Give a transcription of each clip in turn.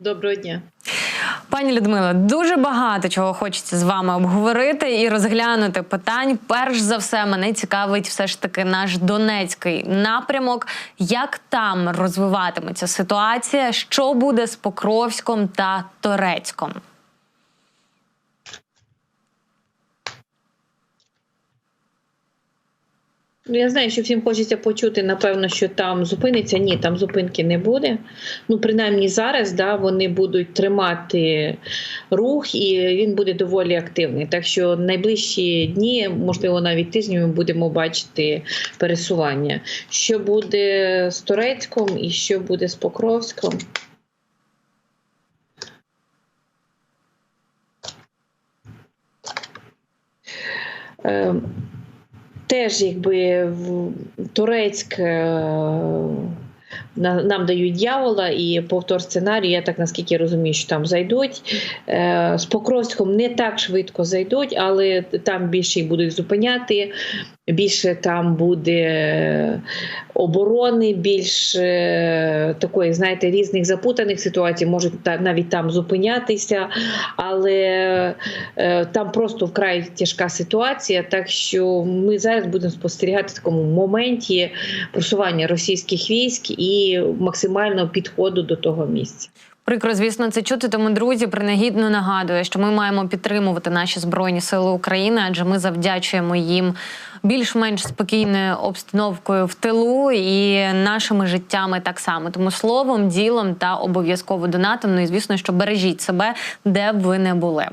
Доброго дня. Пані Людмила, дуже багато чого хочеться з вами обговорити і розглянути питань. Перш за все, мене цікавить все ж таки наш Донецький напрямок. Як там розвиватиметься ситуація? Що буде з Покровськом та Торецьком? Я знаю, що всім хочеться почути, напевно, що там зупиниться. Ні, там зупинки не буде. Ну, принаймні зараз да, вони будуть тримати рух, і він буде доволі активний. Так що найближчі дні, можливо, навіть тижні, ми будемо бачити пересування. Що буде з Турецьком і що буде з Покровськом. Е, Теж якби Турецьк е, на- нам дають дьявола і повтор сценарію, я так наскільки розумію, що там зайдуть. Е, З Покровськом не так швидко зайдуть, але там більше їх будуть зупиняти. Більше там буде оборони, більше такої, знаєте, різних запутаних ситуацій, можуть та- навіть там зупинятися, але е, там просто вкрай тяжка ситуація. Так що ми зараз будемо спостерігати в такому моменті просування російських військ і максимального підходу до того місця. Прикро, звісно, це чути. Тому друзі, принагідно нагадую, що ми маємо підтримувати наші збройні сили України, адже ми завдячуємо їм більш-менш спокійною обстановкою в тилу і нашими життями так само. Тому словом, ділом та обов'язково донатом. Ну і звісно, що бережіть себе, де б ви не були.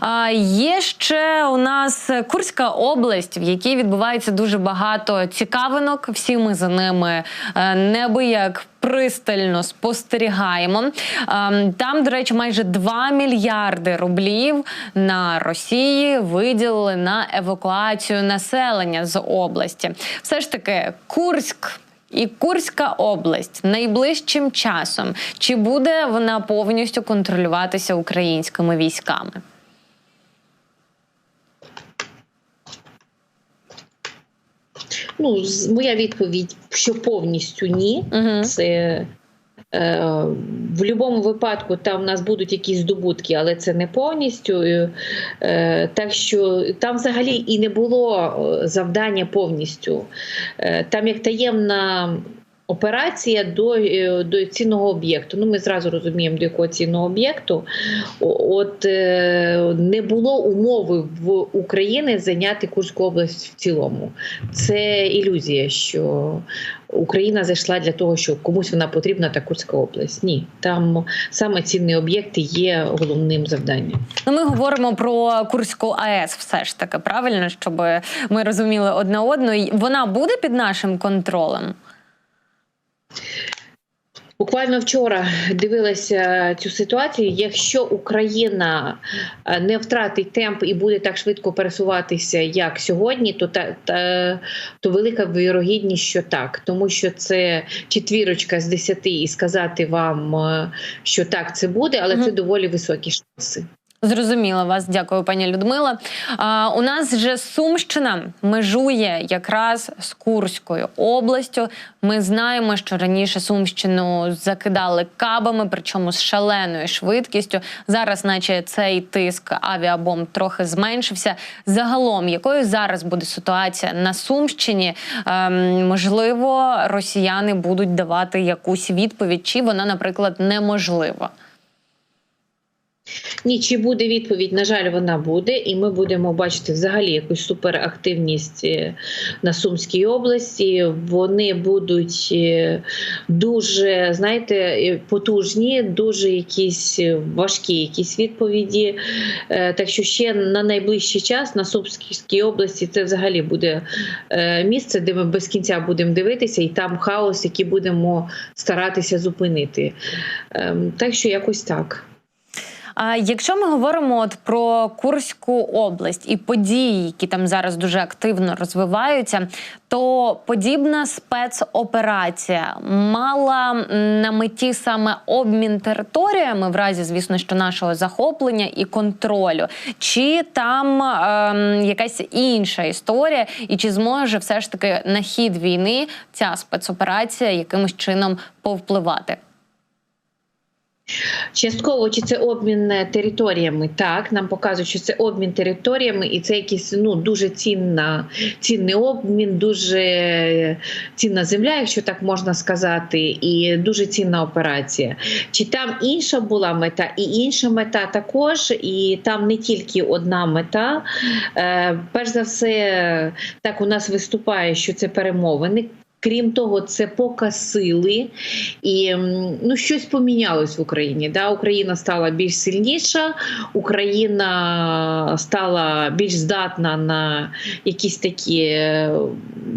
А, є ще у нас Курська область, в якій відбувається дуже багато цікавинок. Всі ми за ними е, небияк пристально спостерігаємо. Ем, Там, до речі, майже 2 мільярди рублів на Росії виділили на евакуацію населення з області. Все ж таки, Курськ. І Курська область найближчим часом чи буде вона повністю контролюватися українськими військами? Ну, моя відповідь, що повністю ні. Угу. Це е, в будь-якому випадку там в нас будуть якісь здобутки, але це не повністю. Е, так що там взагалі і не було е, завдання повністю. Е, там як таємна. Операція до, е, до цінного об'єкту. Ну, ми зразу розуміємо, до якого цінного об'єкту. От е, не було умови в Україні зайняти Курську область в цілому. Це ілюзія, що Україна зайшла для того, що комусь вона потрібна, та Курська область. Ні, там саме цінні об'єкти є головним завданням. Ну, ми говоримо про Курську АЕС, все ж таки, правильно, щоб ми розуміли одне одну. Вона буде під нашим контролем. Буквально вчора дивилася цю ситуацію. Якщо Україна е, не втратить темп і буде так швидко пересуватися, як сьогодні, то та, та то велика вірогідність, що так, тому що це четвірочка з десяти, і сказати вам, е, що так це буде, але це доволі високі шанси. Зрозуміла вас, дякую, пані Людмила. А, у нас же Сумщина межує якраз з Курською областю. Ми знаємо, що раніше Сумщину закидали кабами, причому з шаленою швидкістю. Зараз, наче цей тиск авіабомб трохи зменшився. Загалом, якою зараз буде ситуація на Сумщині? Ем, можливо, росіяни будуть давати якусь відповідь, чи вона, наприклад, неможлива. Ні, чи буде відповідь? На жаль, вона буде, і ми будемо бачити взагалі якусь суперактивність е, на Сумській області. Вони будуть е, дуже, знаєте, е, потужні, дуже якісь важкі якісь відповіді. Так що ще на найближчий час на Сумській області це взагалі буде місце, де ми без кінця будемо дивитися, і там хаос, який будемо старатися зупинити. Ем, Так що якось так. А якщо ми говоримо от про Курську область і події, які там зараз дуже активно розвиваються, то подібна спецоперація мала на меті саме обмін територіями, в разі, звісно, що нашого захоплення і контролю, чи там ем, якась інша історія, і чи зможе все ж таки на хід війни ця спецоперація якимось чином повпливати? Частково чи це обмін е, територіями? Так, нам показують, що це обмін територіями, і це якийсь ну дуже цінна, цінний обмін, дуже цінна земля, якщо так можна сказати, і дуже цінна операція. Чи там інша була мета, і інша мета також, і там не тільки одна мета. Е, Перш за все, так у нас виступає, що це перемовини. Крім того, це показ сили, і ну щось помінялось в Україні. Да? Україна стала більш сильніша, Україна стала більш здатна на якісь такі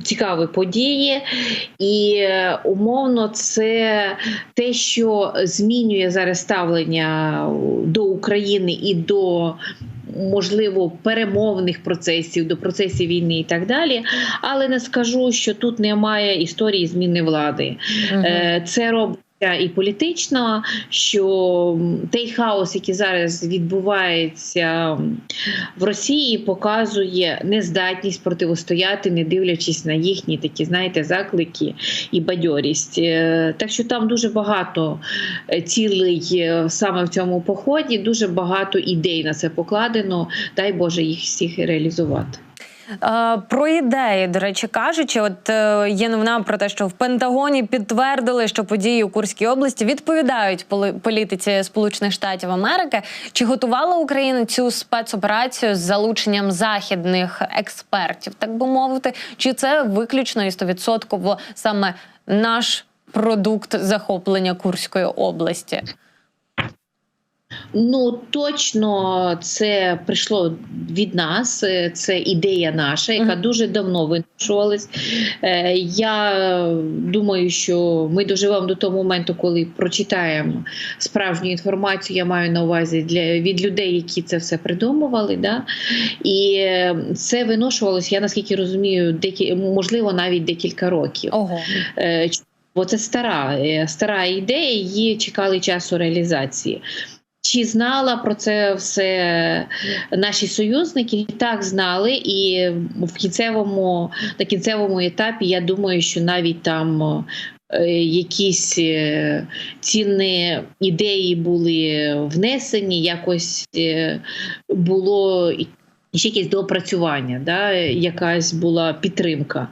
цікаві події, і умовно це те, що змінює зараз ставлення до України і до. Можливо, перемовних процесів до процесів війни і так далі, але не скажу, що тут немає історії зміни влади. Угу. Це робиться і політично, що той хаос, який зараз відбувається в Росії, показує нездатність протистояти, не дивлячись на їхні такі, знаєте, заклики і бадьорість. Е, Так що там дуже багато е, цілей е, саме в цьому поході, дуже багато ідей на це покладено. Дай Боже їх всіх реалізувати. Е, Про ідеї, до речі, кажучи, от е, є новина про те, що в Пентагоні підтвердили, що події у Курській області відповідають політиці Сполучених Штатів Америки. Чи готувала Україна цю спецоперацію з залученням західних експертів, так би мовити, чи це виключно і стовідсотково саме наш продукт захоплення Курської області? Ну точно це прийшло від нас. е, Це ідея наша, яка дуже давно виношувалась. Е, Я думаю, що ми доживемо до того моменту, коли прочитаємо справжню інформацію. Я маю на увазі для від людей, які це все придумували. Да? І е, це виношувалось, я наскільки розумію, декі, можливо, навіть декілька років. Ого. Бо це стара, стара ідея, її чекали часу реалізації. Чи знала про це все наші союзники? Так знали, і в кінцевому на кінцевому етапі я думаю, що навіть там е, якісь е, цінні ідеї були внесені, якось е, було ще якесь доопрацювання, да, якась була підтримка,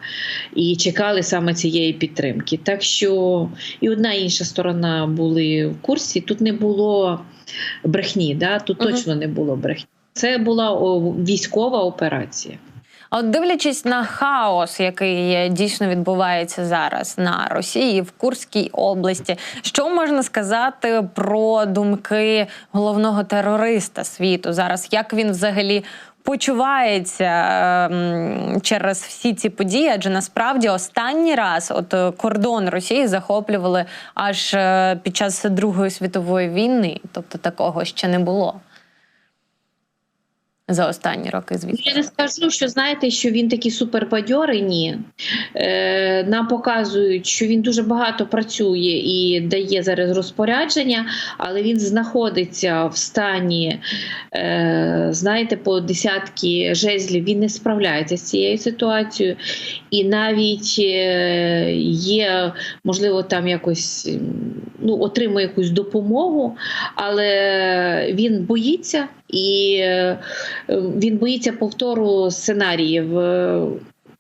і чекали саме цієї підтримки. Так що і одна і інша сторона були в курсі. Тут не було брехні, да? тут Мгм. точно не було брехні. Це була о, військова операція. А От дивлячись на хаос, який дійсно відбувається зараз на Росії в Курській області, що можна сказати про думки головного терориста світу зараз? Як він взагалі почувається ем, через всі ці події? Адже насправді останній раз от е, кордон Росії захоплювали аж е, під час Другої світової війни, тобто такого ще не було. За останні роки, звісно. Я не скажу, що знаєте, що він такий супербадьорий, ні. Е, нам показують, що він дуже багато працює і дає зараз розпорядження, але він знаходиться в стані, е, знаєте, по десятки жезлів. Він не справляється з цією ситуацією. І навіть е, є, можливо, там якось ну, отримує якусь допомогу, але він боїться і е, він боїться повтору сценаріїв.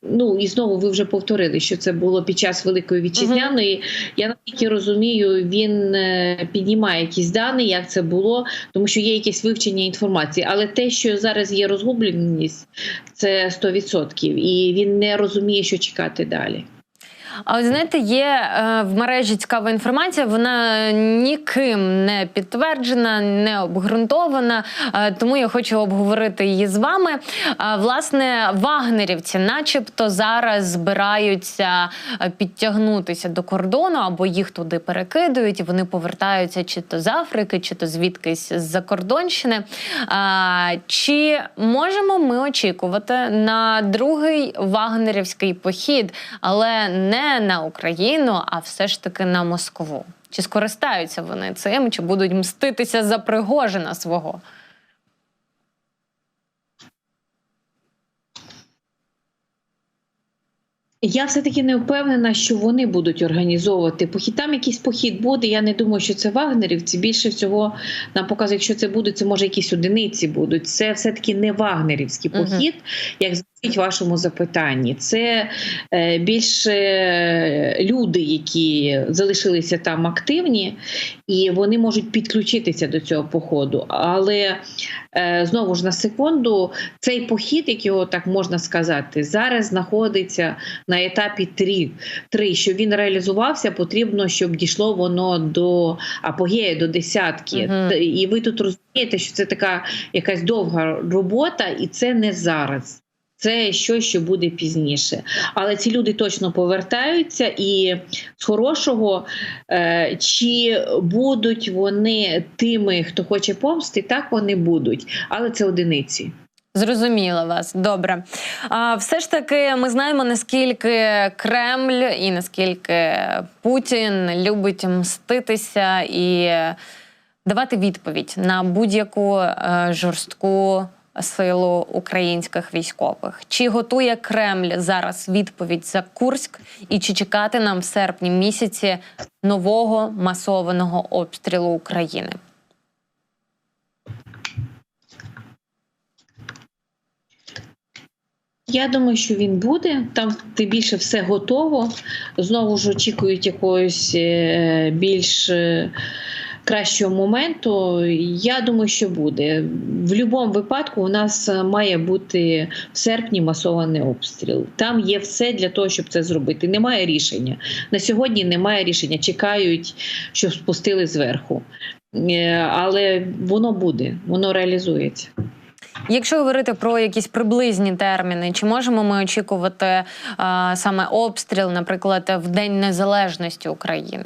Ну і знову ви вже повторили, що це було під час Великої вітчизняної. Я наскільки розумію, він е, піднімає якісь дані, як це було, тому що є якесь вивчення інформації. Але те, що зараз є розгубленість, це 100%. І він не розуміє, що чекати далі. А от знаєте, є е, в мережі цікава інформація. Вона ніким не підтверджена, не обґрунтована. Е, тому я хочу обговорити її з вами. Е, власне, вагнерівці, начебто, зараз збираються підтягнутися до кордону або їх туди перекидують, і вони повертаються чи то з Африки, чи то звідкись з Закордонщини. Е, Чи можемо ми очікувати на другий вагнерівський похід, але не на Україну, а все ж таки на Москву? Чи скористаються вони цим, чи будуть мститися за Пригожина свого? Я все-таки не впевнена, що вони будуть організовувати похід. Там якийсь похід буде. Я не думаю, що це вагнерівці. Більше всього нам показує, якщо це будуть, це може якісь одиниці будуть. Це все-таки не вагнерівський похід, як звучить в вашому запитанні. Це е, більше е, люди, які залишилися там активні, і вони можуть підключитися до цього походу. Але е, знову ж на секунду, цей похід, як його так можна сказати, зараз знаходиться на етапі 3. 3. Щоб він реалізувався, потрібно, щоб дійшло воно до апогею, до десятки. Т- І ви тут розумієте, що це така якась довга робота, і це не зараз. Це щось, що буде пізніше. Але ці люди точно повертаються, і з хорошого, е, чи будуть вони тими, хто хоче помсти, так вони будуть, але це одиниці. Зрозуміла вас. Добре. А все ж таки, ми знаємо, наскільки Кремль і наскільки Путін любить мститися і давати відповідь на будь-яку е, жорстку силу українських військових. Чи готує Кремль зараз відповідь за Курськ, і чи чекати нам в серпні місяці нового масованого обстрілу України? Я думаю, що він буде. Там тим більше все готово. Знову ж очікують якогось е, більш е, кращого моменту. Я думаю, що буде. В будь-якому випадку у нас е, має бути в серпні масований обстріл. Там є все для того, щоб це зробити. Немає рішення. На сьогодні немає рішення. Чекають, щоб спустили зверху. Е, Але воно буде, воно реалізується. Якщо говорити про якісь приблизні терміни, чи можемо ми очікувати а, саме обстріл, наприклад, в День Незалежності України?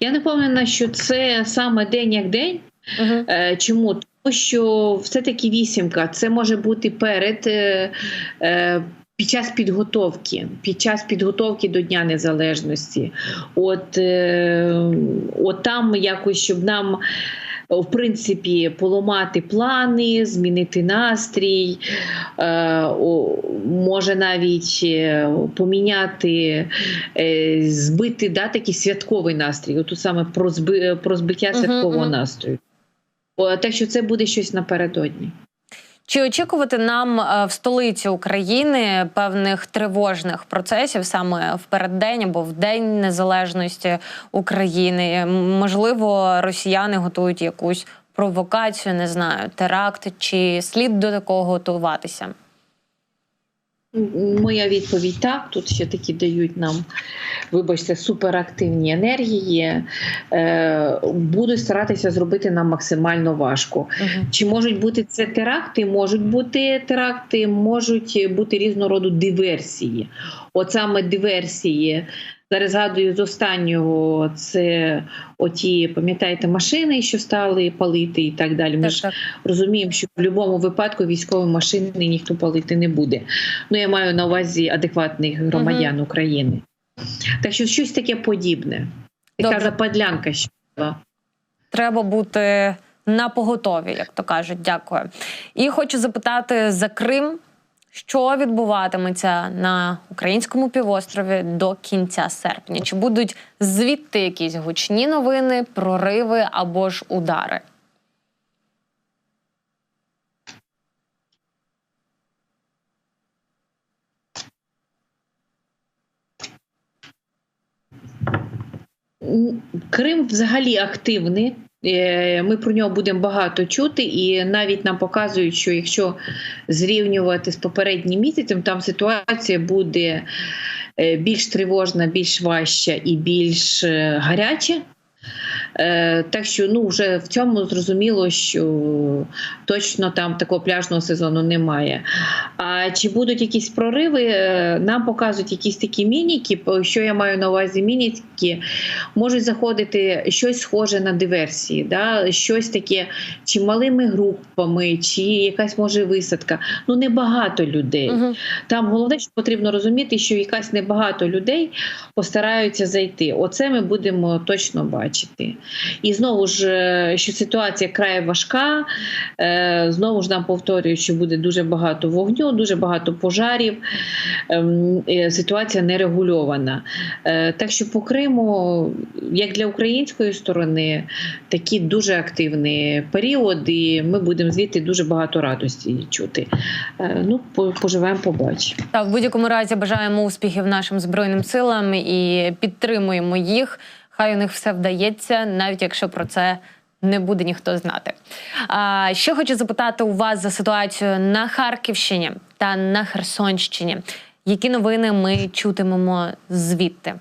Я не впевнена, що це саме день як день. Угу. Чому? Тому що все-таки вісімка це може бути перед е, е, під час підготовки, під час підготовки до Дня Незалежності. От, е, от там якось, щоб нам. В принципі, поламати плани, змінити настрій, е, може навіть е, поміняти, е, збити да, такий святковий настрій. От тут саме про, зби, про збиття святкового настрою. Те, Так що це буде щось напередодні. Чи очікувати нам е, в столиці України певних тривожних процесів саме в переддень або в День Незалежності України? Можливо, росіяни готують якусь провокацію, не знаю, теракт, чи слід до такого готуватися? Моя відповідь так. Тут ще такі дають нам, вибачте, суперактивні енергії. Е, Будуть старатися зробити нам максимально важко. Угу. Чи можуть бути це теракти? Можуть бути теракти, можуть бути різного роду диверсії. От саме диверсії. Зараз згадую з останнього це оті, пам'ятаєте, машини, що стали палити і так далі. Ми Так, ж так. розуміємо, що в будь-якому випадку військові машини ніхто палити не буде. Ну, я маю на увазі адекватних громадян України. Так що щось таке подібне. Така Добре. западлянка що була. Треба бути на поготові, як то кажуть. Дякую. І хочу запитати за Крим. Що відбуватиметься на українському півострові до кінця серпня? Чи будуть звідти якісь гучні новини, прориви або ж удари? Крим взагалі активний. Е, Ми про нього будемо багато чути, і навіть нам показують, що якщо зрівнювати з попереднім місяцем, там ситуація буде е, більш тривожна, більш важча і більш е, гаряча. Е, Так що ну вже в цьому зрозуміло, що точно там такого пляжного сезону немає. А чи будуть якісь прориви? Е, Нам показують якісь такі мініки. Що я маю на увазі? Мініки можуть заходити щось схоже на диверсії, да? щось таке, чи малими групами, чи якась може висадка. Ну небагато людей. Угу. Там головне, що потрібно розуміти, що якась небагато людей постараються зайти. Оце ми будемо точно бачити. І знову ж, е, що ситуація край важка. Е, Знову ж нам повторюють, що буде дуже багато вогню, дуже багато пожарів. Ем, Ситуація нерегульована. Е, Так що по Криму, як для української сторони, такий дуже активний період, і ми будемо звідти дуже багато радості чути. Ну, поживемо, побачимо. Та в будь-якому разі бажаємо успіхів нашим збройним силам і підтримуємо їх. Хай у них все вдається, навіть якщо про це не буде ніхто знати. А ще хочу запитати у вас за ситуацію на Харківщині та на Херсонщині. Які новини ми чутимемо звідти?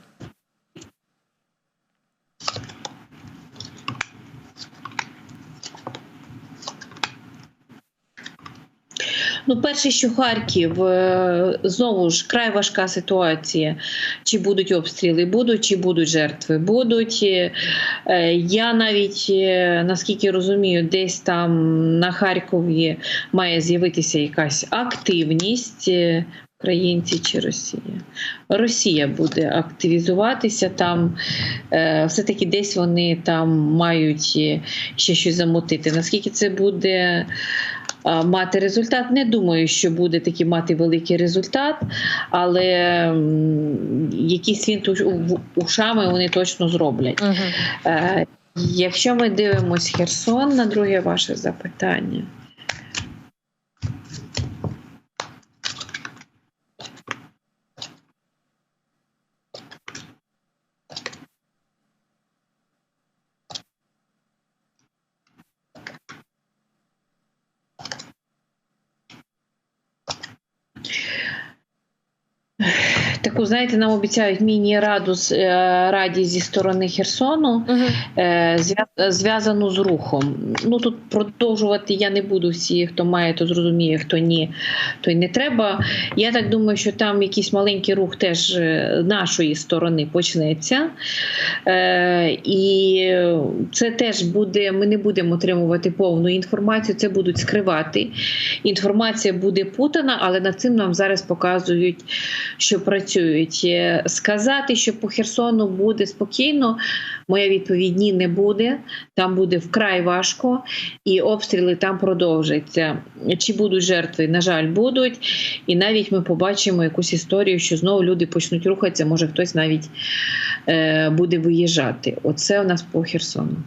Ну, перше, що Харків е, знову ж край важка ситуація. Чи будуть обстріли? Будуть, чи будуть жертви? Будуть. Е, е, Я навіть наскільки розумію, десь там на Харкові має з'явитися якась активність. Українці чи Росія? Росія буде активізуватися там. Все-таки десь вони там мають ще щось замутити. Наскільки це буде мати результат. Не думаю, що буде такий мати великий результат, але якісь він ушами вони точно зроблять. Угу. Е, Якщо ми дивимося Херсон на друге ваше запитання. Таку, знаєте, нам обіцяють міні-раду е, раді зі сторони Херсону, е, зв'язану з рухом. Ну тут продовжувати я не буду. Всі, хто має, то зрозуміє, хто ні, то й не треба. Я так думаю, що там якийсь маленький рух теж е, нашої сторони почнеться. І це теж буде. Ми не будемо отримувати повну інформацію, це будуть скривати. Інформація буде путана, але над цим нам зараз показують, що працюють. Е, Сказати, що по Херсону буде спокійно, моя відповідь ні, не буде. Там буде вкрай важко, і обстріли там продовжаться. Чи будуть жертви? На жаль, будуть. І навіть ми побачимо якусь історію, що знову люди почнуть рухатися, може хтось навіть е, буде виїжджати. Оце у нас по Херсону.